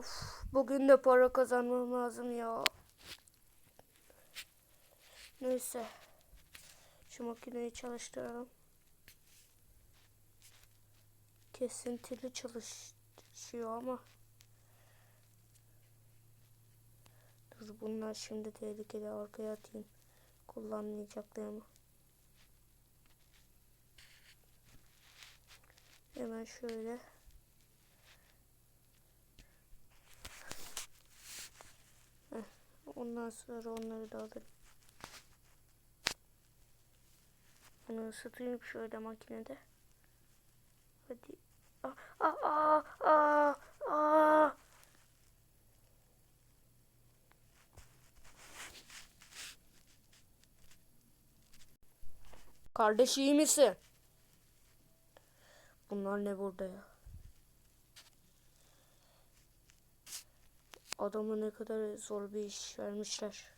Of, bugün de para kazanmam lazım ya. Neyse. Şu makineyi çalıştıralım. Kesintili çalışıyor ama. Dur bunlar şimdi tehlikeli arkaya atayım. Kullanmayacaklarımı. Hemen şöyle. Heh, ondan sonra onları da alırım. Bunu ısıtayım şöyle makinede. Hadi. Aa, aa, aa, aa. Kardeş iyi misin? Bunlar ne burada ya? Adama ne kadar zor bir iş vermişler.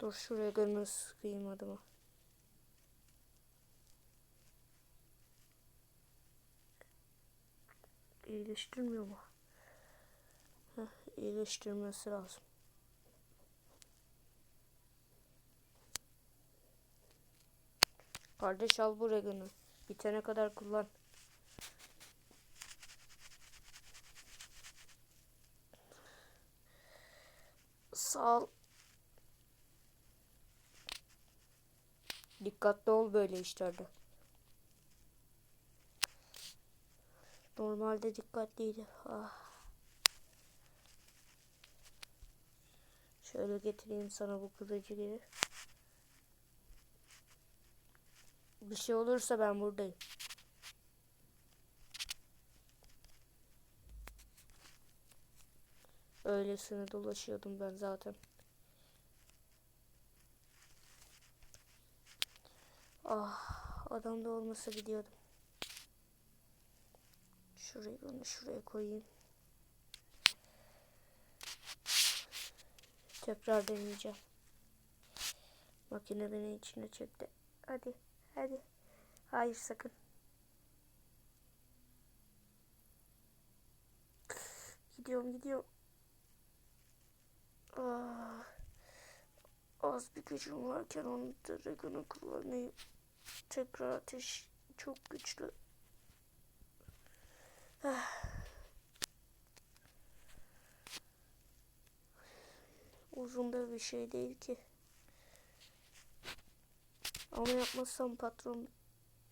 Dur şuraya gönül sıkayım adama. İyileştirmiyor mu? Heh, iyileştirmesi lazım. Kardeş al bu regını. Bitene kadar kullan. Sağ ol. Dikkatli ol böyle işlerde. Normalde dikkatliydi. Ah. Şöyle getireyim sana bu kılıcı geri. Bir şey olursa ben buradayım. Öylesine dolaşıyordum ben zaten. Ah, adam da olmasa gidiyordum. Şurayı onu şuraya koyayım. Tekrar deneyeceğim. Makine beni içine çekti. Hadi, hadi. Hayır sakın. Gidiyorum, gidiyorum. Ah, az bir gücüm varken onu Dragon'u kullanayım. Tekrar ateş çok güçlü. Ah. Uzun da bir şey değil ki. Ama yapmazsam patron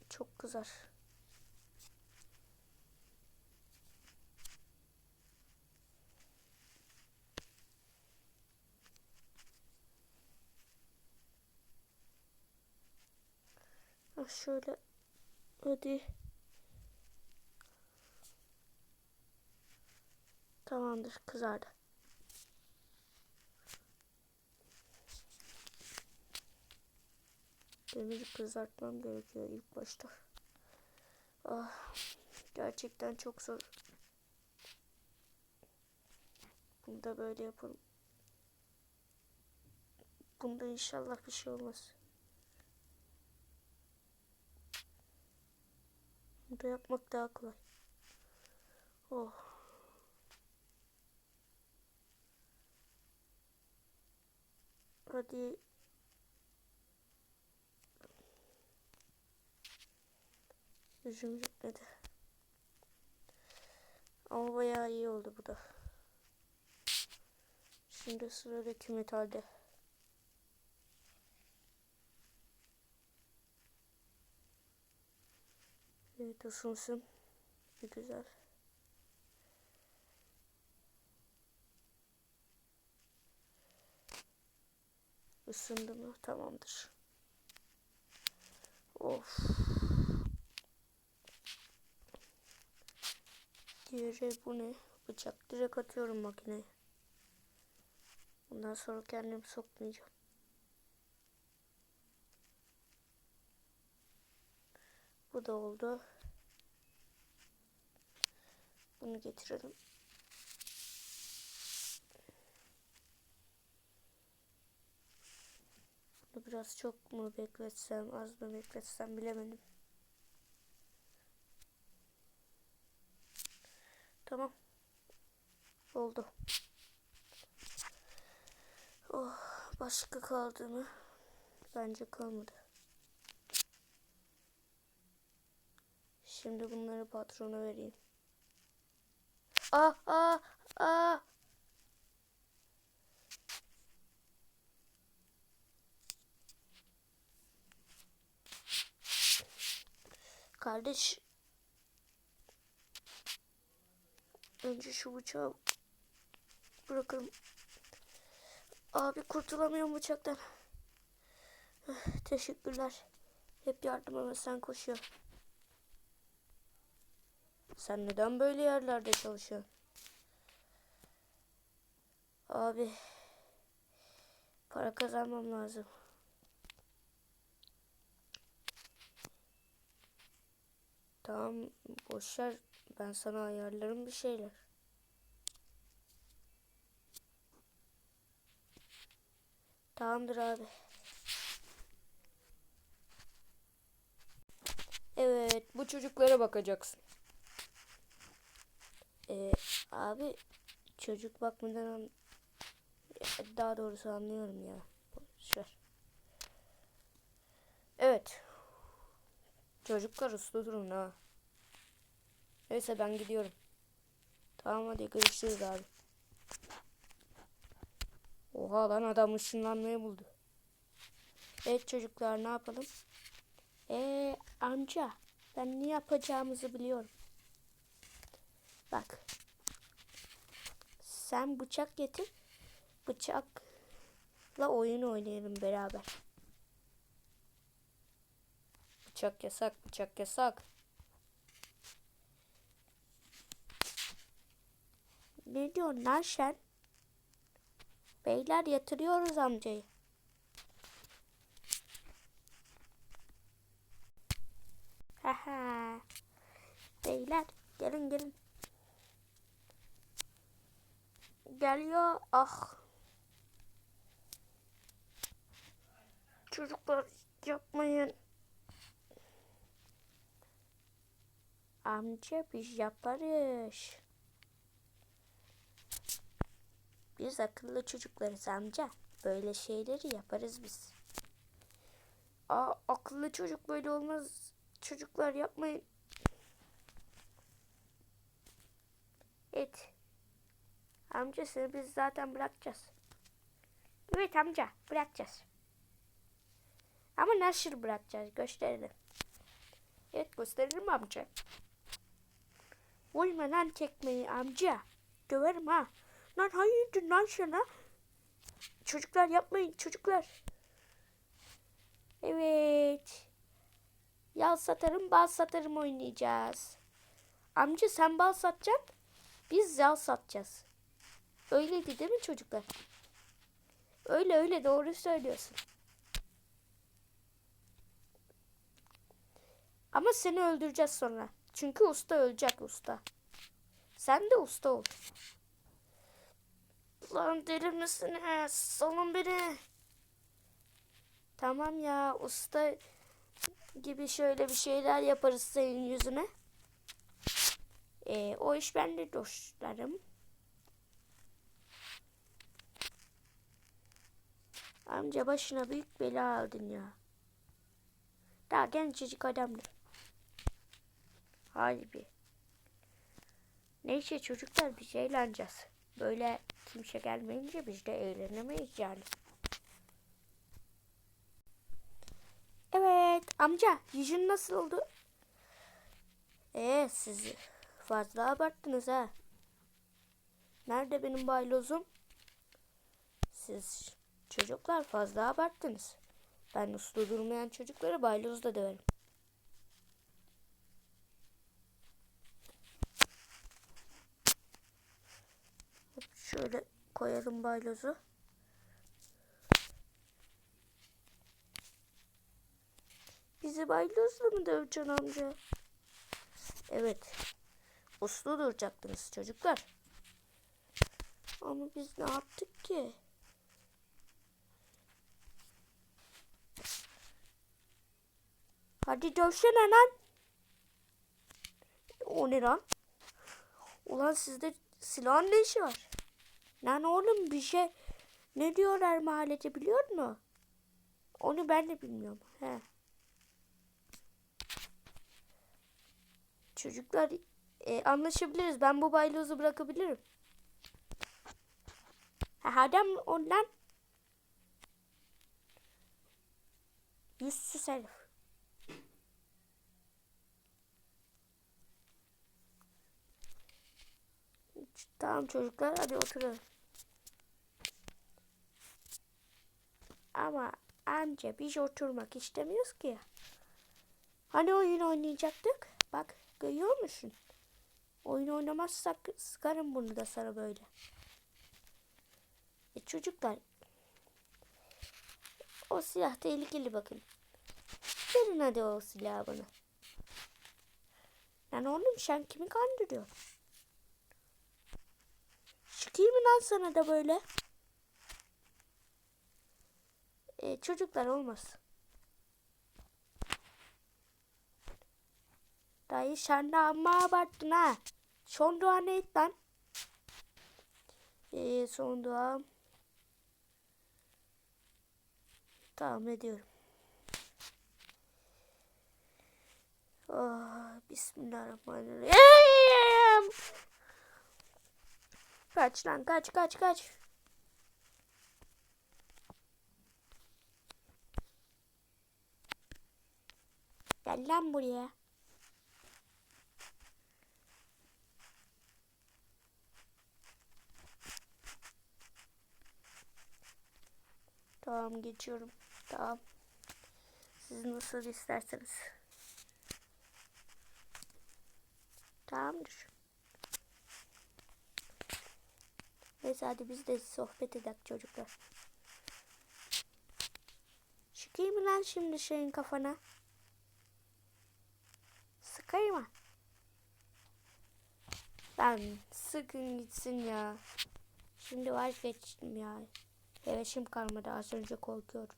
çok kızar. Ha şöyle hadi. Tamamdır kızardı. Demiri kızartmam gerekiyor ilk başta. Ah, gerçekten çok zor. Bunu da böyle yapalım. Bunda inşallah bir şey olmaz. Bunu da yapmak daha kolay. Oh. Hadi. Gücüm yetmedi. Ama bayağı iyi oldu bu da. Şimdi sıradaki metalde. Evet ısınsın. Bir güzel. Isındı mı? Tamamdır. Of. Diğeri bu ne? Bıçak. Direkt atıyorum makineye. Bundan sonra kendim sokmayacağım. Bu da oldu. Bunu getirelim. Bunu biraz çok mu bekletsem, az mı bekletsem bilemedim. Tamam. Oldu. Oh, başka kaldı mı? Bence kalmadı. Şimdi bunları patrona vereyim. Ah ah ah. Kardeş. Önce şu bıçağı bırakırım. Abi kurtulamıyorum bıçaktan. Teşekkürler. Hep yardıma sen koşuyor. Sen neden böyle yerlerde çalışıyorsun? Abi para kazanmam lazım. Tamam boş ver. Ben sana ayarlarım bir şeyler. Tamamdır abi. Evet, bu çocuklara bakacaksın. Ee, abi çocuk bakmadan daha doğrusu anlıyorum ya. Boş ver. Evet. Çocuklar uslu durun ha. Neyse ben gidiyorum. Tamam hadi görüşürüz abi. Oha lan adam ışınlanmayı buldu. Evet çocuklar ne yapalım? Ee amca ben ne yapacağımızı biliyorum. Bak. Sen bıçak getir. Bıçakla oyun oynayalım beraber. Bıçak yasak, bıçak yasak. Ne diyorsun lan sen? Beyler yatırıyoruz amcayı. Haha. Beyler gelin gelin. Geliyor. Ah. Çocuklar yapmayın. Amca biz yaparız. Biz akıllı çocuklarız amca. Böyle şeyleri yaparız biz. Aa, akıllı çocuk böyle olmaz. Çocuklar yapmayın. Evet. Amca seni biz zaten bırakacağız. Evet amca bırakacağız. Ama nasıl bırakacağız gösterelim. Evet gösterelim amca. Vurma lan tekmeyi amca. Döverim ha. Lan hayırdır lan sana. Çocuklar yapmayın çocuklar. Evet. Yal satarım bal satarım oynayacağız. Amca sen bal satacaksın. Biz yal satacağız. Öyleydi değil mi çocuklar? Öyle öyle doğru söylüyorsun. Ama seni öldüreceğiz sonra. Çünkü usta ölecek usta. Sen de usta ol. Lan deli misiniz? Salın beni. Tamam ya usta gibi şöyle bir şeyler yaparız senin yüzüne. Ee, o iş bende dostlarım. Amca başına büyük bela aldın ya. Daha gencecik adamdı. Harbi. Neyse çocuklar biz eğleneceğiz. Böyle kimse gelmeyince biz de eğlenemeyiz yani. Evet amca yüzün nasıl oldu? Ee siz fazla abarttınız ha. Nerede benim baylozum? Siz çocuklar fazla abarttınız. Ben uslu durmayan çocukları baylozda döverim. Şöyle koyalım baylozu. Bizi baylozla mı döveceksin amca? Evet. Uslu duracaktınız çocuklar. Ama biz ne yaptık ki? Hadi dövsene lan. O ne lan? Ulan sizde silahın ne işi var? Lan oğlum bir şey ne diyorlar mahallede biliyor musun? Onu ben de bilmiyorum. He. Çocuklar e, anlaşabiliriz. Ben bu baylozu bırakabilirim. Ha, adam ondan yüzsüz herif. Tamam çocuklar hadi oturun. Ama anca biz oturmak istemiyoruz ki. Hani oyun oynayacaktık? Bak görüyor musun? Oyun oynamazsak sıkarım bunu da sana böyle. E çocuklar o silah tehlikeli bakın. Verin hadi o silahı bana. Lan oğlum sen kimi kandırıyorsun? Çıkayım mı lan sana da böyle? E, çocuklar olmaz. Dayı sen de amma abarttın ha. Son dua ne et lan? E, son dua. Tamam ediyorum. Oh, Bismillahirrahmanirrahim. Kaç lan kaç kaç kaç. Gel lan buraya. Tamam geçiyorum. Tamam. Siz nasıl isterseniz. Tamamdır. Neyse hadi biz de sohbet edelim çocuklar. Çıkayım lan şimdi şeyin kafana? Sıkayım mı? Lan sıkın gitsin ya. Şimdi vazgeçtim ya. Hevesim kalmadı az önce korkuyorum.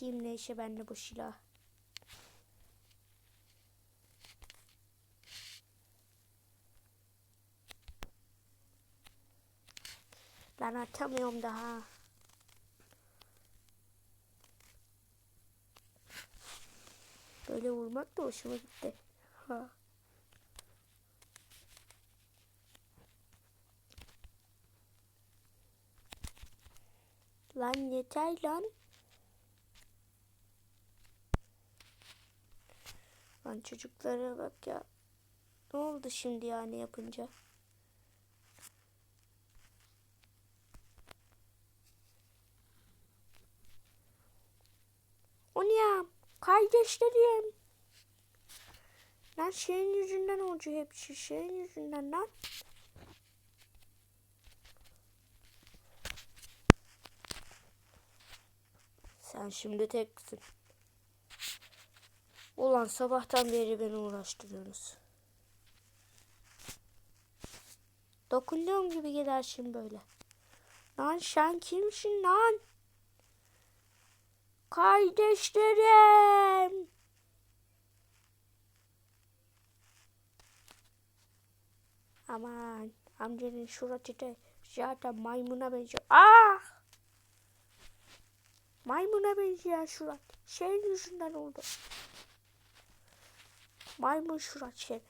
Atayım ne işe bende bu silah. Lan atamıyorum daha. Böyle vurmak da hoşuma gitti. Ha. Lan yeter lan. Lan çocuklara bak ya. Ne oldu şimdi yani yapınca? O ne ya? Kardeşlerim. Lan şeyin yüzünden olacak hepsi. Şeyin yüzünden lan. Sen şimdi teksin. Ulan sabahtan beri beni uğraştırıyorsunuz. Dokunuyorum gibi gider şimdi böyle. Lan sen kimsin lan? Kardeşlerim. Aman amcanın suratı da zaten maymuna benziyor. Ah! Maymuna benziyor surat. Şeyin yüzünden oldu. Maymun surat şey.